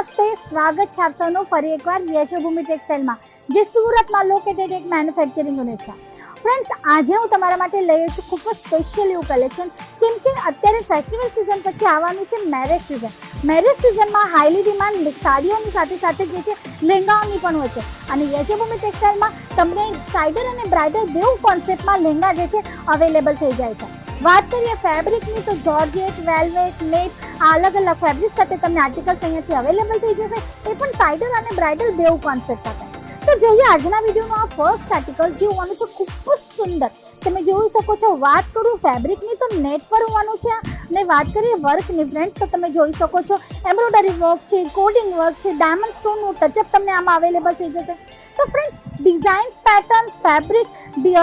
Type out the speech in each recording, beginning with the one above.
નમસ્તે, સ્વાગત છે આપ સૌનું ફરી એકવાર યશોભૂમિ ટેક્સટાઇલમાં, જે સુરતમાં લોકેટેડ એક મેન્યુફેક્ચરિંગ યુનિટ છે. ફ્રેન્ડ્સ આજે હું તમારા માટે લઈ છું ખૂબ જ સ્પેશિયલ એવું કલેક્શન કેમ કે અત્યારે ફેસ્ટિવલ સિઝન પછી આવવાનું છે મેરેજ સિઝન મેરેજ સિઝનમાં હાઈલી ડિમાન્ડ સાડીઓની સાથે સાથે જે છે લહેંગાઓની પણ હોય છે. અને યશોભૂમિ ટેક્સટાઇલમાં તમને સાઇડર અને બ્રાઇડલ બેઉ કોન્સેપ્ટમાં લહેંગા જે છે અવેલેબલ થઈ જાય છે. વાત કરીએ ફેબ્રિકની તો જોર્જેટ વેલ્વેટ નેટ આ અલગ અલગ ફેબ્રિક સાથે તમને આર્ટિકલ્સ અહીંયાથી અવેલેબલ થઈ જશે. એ પણ સાઇડર અને બ્રાઇડલ બેવ કોન્સેપ્ટ સાથે. તો જોઈએ આજના વિડીયોનો આ ફર્સ્ટ આર્ટિકલ જે હોવાનું છે. ખૂબ જ સુંદર. તમે જોઈ શકો છો, વાત કરું ફેબ્રિકની તો નેટ પર હોવાનું છે. અને વાત કરીએ વર્કની ફ્રેન્ડ્સ તો તમે જોઈ શકો છો એમ્બ્રોઇડરી વર્ક છે કોડિંગ વર્ક છે ડાયમંડ સ્ટોનનું ટચઅપ તમને આમાં અવેલેબલ થઈ જશે. તો ફ્રેન્ડ્સ ડિઝાઇન્સ પેટર્ન્સ ફેબ્રિક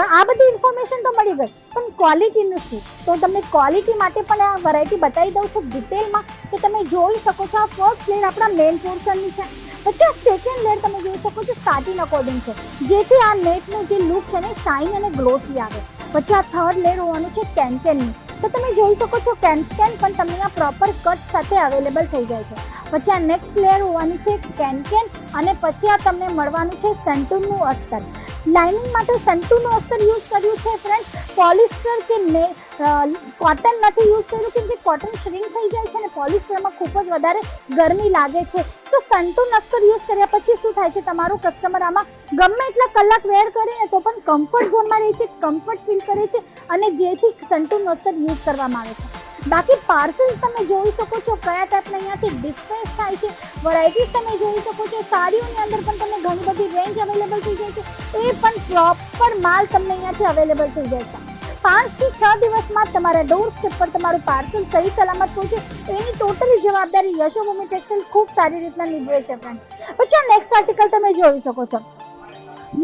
આ બધી ઇન્ફોર્મેશન તો મળી ગઈ. પણ ક્વોલિટીનું શું તો તમને ક્વોલિટી માટે પણ આ વેરાયટી બતાવી દઉં છું ડિટેલમાં કે તમે જોઈ શકો છો આ ફર્સ્ટ લેયર આપણા મેઇન પોર્શનની છે. પછી આ સેકન્ડ લેયર તમે જોઈ શકો છો સાટીન અકોર્ડિંગ છે. જેથી આ નેટનો જે લુક છે ને શાઇન અને ગ્લોસી આવે. પછી આ થર્ડ લેયર હોવાનું છે કેનકેનની તો તમે જોઈ શકો છો કેનકેન પણ તમને આ પ્રોપર કટ સાથે અવેલેબલ થઈ જાય છે. પછી આ નેક્સ્ટ લેયર હોવાની છે કેનકેન અને પછી આ તમને મળવાનું છે સેન્ટુનનું અસ્તર. લાઇનિંગ માટે સંતુનું અસ્તર યુઝ કર્યું છે ફ્રેન્ડ પોલિસ્ટર કે ને કોટન નથી યુઝ કર્યું કેમ કે કોટન શ્રિંક થઈ જાય છે અને પોલિસ્ટરમાં ખૂબ જ વધારે ગરમી લાગે છે. તો સંતુન અસ્તર યુઝ કર્યા પછી શું થાય છે? તમારું કસ્ટમર આમાં ગમે એટલા કલાક વેર કરે ને તો પણ કમ્ફર્ટ ઝોનમાં રહે છે કમ્ફર્ટ ફીલ કરે છે અને જેથી સંતુન અસ્તર યુઝ કરવામાં આવે છે. બાકી પાર્સલ્સ તમે જોઈ શકો છો, કયા ટાઈપના અહીંયાથી ડિસ્પેચ થાય છે. વરાયટીઝ તમે જોઈ શકો છો, સાડીઓની અંદર પણ એ પણ માલ તમને અહીંયાથી અવેલેબલ થઈ જાય છે. પાંચથી છ દિવસમાં તમારા ડોર સ્ટેપ પર તમારું પાર્સલ સહી સલામત પહોંચે એની ટોટલી જવાબદારી યશોભૂમિ ટેક્સટાઇલ ખૂબ સારી રીતના નિભાવે છે ફ્રેન્ડ્સ પછી આ નેક્સ્ટ આર્ટિકલ તમે જોઈ શકો છો.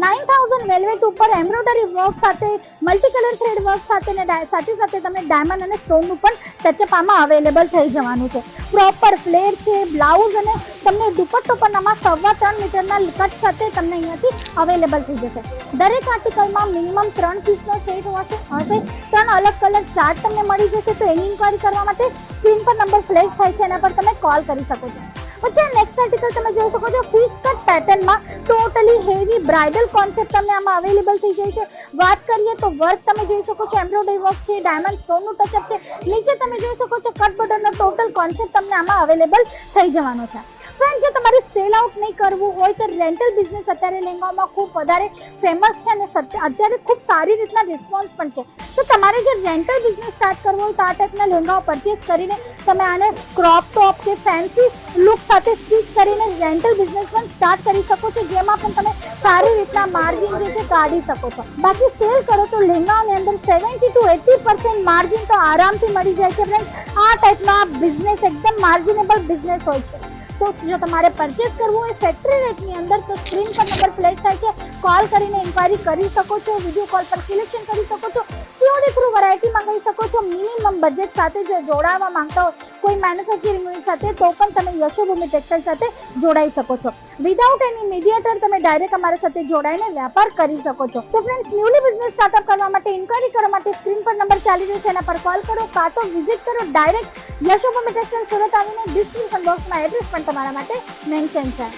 નાઇન થાઉઝન્ડ વેલ્વેટ ઉપર એમ્બ્રોઇડરી વર્ક સાથે મલ્ટી કલર થ્રેડ વર્ક સાથે સાથે સાથે તમે ડાયમંડ અને સ્ટોનનું પણ ટચઅપ આમાં અવેલેબલ થઈ જવાનું છે. પ્રોપર ફ્લેર છે બ્લાઉઝ અને તમને દુપટ્ટો પણ આમાં સવા ત્રણ મીટરના કટ સાથે તમને અહીંયાથી અવેલેબલ થઈ જશે. દરેક આર્ટિકલમાં મિનિમમ ત્રણ પીસનો સેટ હશે હશે. ત્રણ અલગ કલર ચાર્ટ તમને મળી જશે. તો એની ઇન્ક્વાયરી કરવા માટે સ્ક્રીન પર નંબર ફ્લેશ થાય છે, એના પર તમે કોલ કરી શકો છો. પછી નેક્સ્ટ આર્ટિકલ તમે જોઈ શકો છો. ફિશ કટ પેટર્નમાં ટોટલી હેવી બ્રાઇડલ કોન્સેપ્ટ તમને આમાં અવેલેબલ થઈ જાય છે. વાત કરીએ તો વર્ક તમે જોઈ શકો છો. એમ્બ્રોઇડરી વર્ક છે ડાયમંડ સ્ટોનનું ટચઅપ છે. નીચે તમે જોઈ શકો છો કટ બટનનો ટોટલ કોન્સેપ્ટ તમને આમાં અવેલેબલ થઈ જવાનો છે. ફ્રેન્ડ જો તમારે સેલ આઉટ નહીં કરવું હોય તો રેન્ટલ બિઝનેસ અત્યારે લેંગામાં ખૂબ વધારે ફેમસ છે અને અત્યારે ખૂબ સારી રીતના રિસ્પોન્સ પણ છે. તો તમારે જો રેન્ટલ બિઝનેસ સ્ટાર્ટ કરવો હોય તો આ ટાઈપના લેંગાઓ પરચેસ કરીને તમે આને ક્રોપ ટોપ કે ફેન્સી લુક સાથે સ્ટિચ કરીને રેન્ટલ બિઝનેસ પણ સ્ટાર્ટ કરી શકો છો. જેમાં પણ તમે સારી રીતના માર્જિન જે છે કાઢી શકો છો. બાકી સેલ કરો તો લહેંગાઓની અંદર seventy two eighty percent margin તો આરામથી મળી જાય છે ફ્રેન્ડ આ ટાઈપનો આ બિઝનેસ એકદમ માર્જિનેબલ બિઝનેસ હોય છે. તો જો તમારે પરચેસ કરવું હોય ફેક્ટરી રેટની અંદર, તો સ્ક્રીન પર નંબર ફ્લેશ થાય છે. કોલ કરીને ઇન્ક્વાયરી કરી શકો છો વીડિયો કોલ પર સિલેક્શન કરી શકો છો સીઓડી થ્રુ વેરાયટી મંગાવી શકો છો. મિનિમમ બજેટ સાથે જો જોડાવા માંગતા હો કોઈ મેન્યુફેક્ચરિંગ સાથે, તો પણ તમે યશોભૂમિ ટેક્સટાઇલ સાથે જોડાઈ શકો છો. વિધાઉટ એની મીડિયેટર તમે ડાયરેક્ટ અમારા સાથે જોડાઈને વેપાર કરી શકો છો. તો ફ્રેન્ડ્સ ન્યૂલી બિઝનેસ સ્ટાર્ટઅપ કરવા માટે ઇન્ક્વાયરી કરવા માટે સ્ક્રીન પર નંબર ચાલી રહ્યો છે. એના પર કોલ કરો, કાં તો વિઝિટ કરો ડાયરેક્ટ યશોભૂમિ ટેક્સટાઇલ સુરત આવીને ડિસ્ક્રિપ્શન બોક્સમાં એડ્રેસ પણ તમારા માટે મેન્શન છે.